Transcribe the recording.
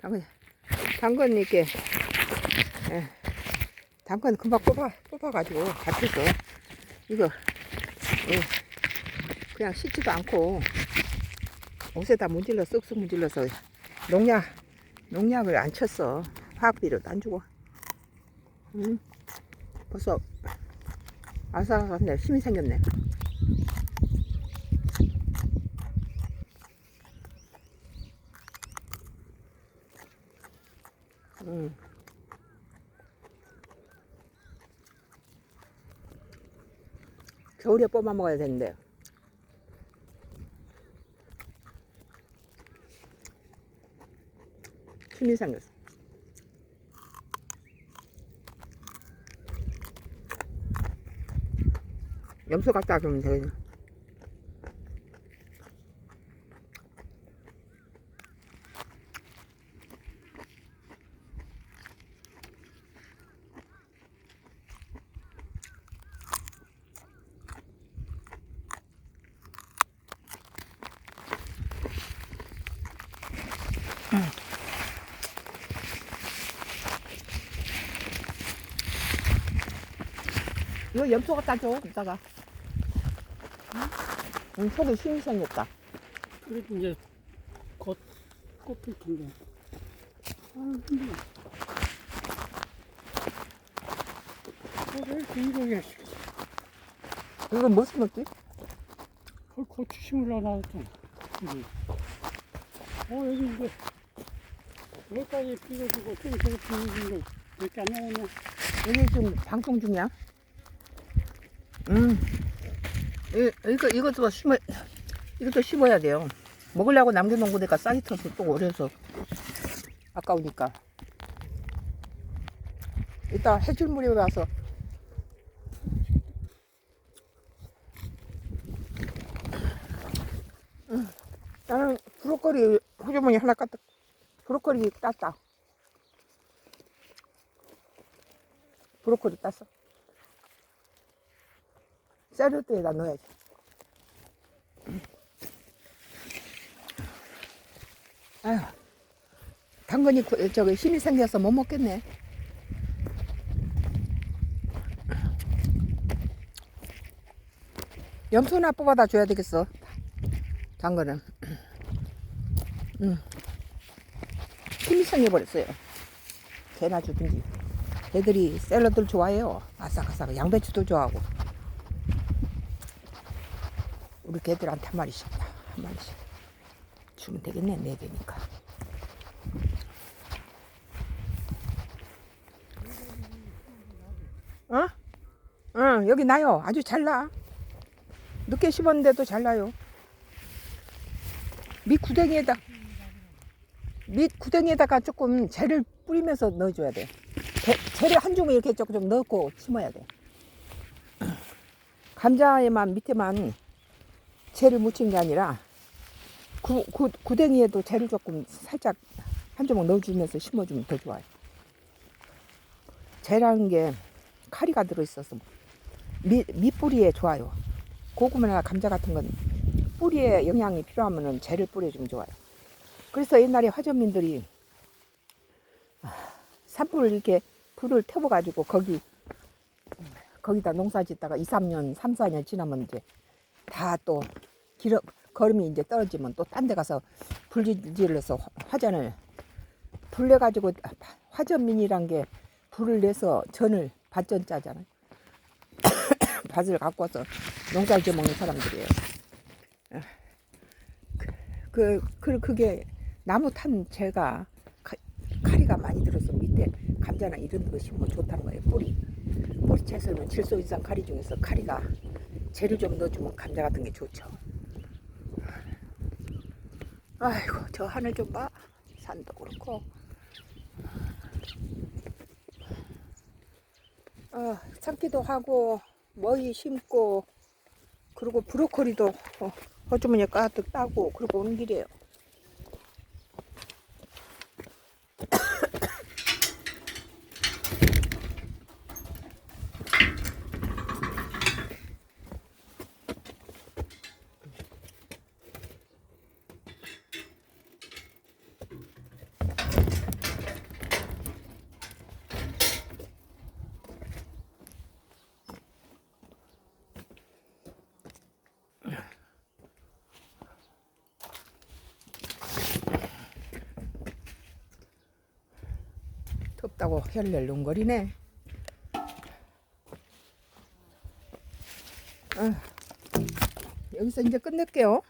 당근, 당근 이렇게, 예, 당근 금방 뽑아, 뽑아가지고 잡혀서, 이거, 예, 그냥 씻지도 않고, 옷에다 문질러, 쓱쓱 문질러서, 농약, 농약을 안 쳤어. 화학비료도 안 주고. 음, 벌써, 아삭아삭네. 힘이 생겼네. 음. 겨울에 뽑아 먹어야 되는데. 힘이 생겼어. 염소 갖다 주면 되겠네. 이거 염소 갖다 줘, 이따가. 응, 속에 힘이 생겼다. 그래도 이제 곧 꽃필 텐데. 아, 힘들어. 그래, 이거야. 이거 뭐 심었지? 그 고추 심으려고. 여기. 어, 여기 이제, 여기까지 피워주고, 좀 저기 거, 몇개 안 나오네. 여기 지금 방송 중이야. 음. 이, 이거, 이것도 심어, 이것도 심어야 돼요. 먹으려고 남겨놓은 거니까 싹이 터서 또 오래서 아까우니까. 이따 해줄물에 와서 음, 나는 브로콜리 호주머니 하나 깠다. 브로콜리 땄다. 브로콜리 땄어. 샐러드에다 넣어야지. 아휴, 당근이 구- 저기 힘이 생겨서 못 먹겠네. 염소나 뽑아다 줘야 되겠어. 당근은. 음. 힘이 생겨버렸어요. 개나 주든지. 애들이 샐러드를 좋아해요. 아삭아삭. 양배추도 좋아하고. 우리 개들한테 한 마리씩, 한 마리씩 주면 되겠네, 네 개니까. 어? 응, 여기 나요. 아주 잘 나. 늦게 심었는데도 잘 나요. 밑 구덩이에다, 밑 구덩이에다가 조금 재를 뿌리면서 넣어줘야 돼. 재, 재를 한 주먹 이렇게 조금 좀 넣고 심어야 돼. 감자에만 밑에만 재를 묻힌 게 아니라 구, 구, 구덩이에도 재를 조금 살짝 한 조각 넣어주면서 심어주면 더 좋아요. 재라는 게 카리가 들어있어서 밑, 밑뿌리에 좋아요. 고구마나 감자 같은 건 뿌리에 영양이 필요하면 재를 뿌려주면 좋아요. 그래서 옛날에 화전민들이 산불을 이렇게 불을 태워가지고 거기 거기다 농사 짓다가 2, 3년, 3, 4년 지나면 이제 다 또 기름 거름이 이제 떨어지면 또 딴 데 가서 불질러서 화- 화전을 불 내 가지고 화전민이란 게 불을 내서 전을 밭전 짜잖아요. 밭을 갖고 와서 농사 지어 먹는 사람들이에요. 그, 그, 그게 나무 탄 재가 가- 카리가 많이 들어서 밑에 감자나 이런 거 심으면 좋다는 거예요. 뿌리. 뿌리 채소는 질소 이상 카리 중에서 카리가 재를 좀 넣어주면 감자 같은 게 좋죠. 아이고, 저 하늘 좀 봐. 산도 그렇고. 어, 참기도 하고, 머위 심고, 그리고 브로콜리도 어, 호주머니에 가득 따고, 그러고 오는 길이에요. you 없다고 혈렬lun거리네. 아, 여기서 이제 끝낼게요.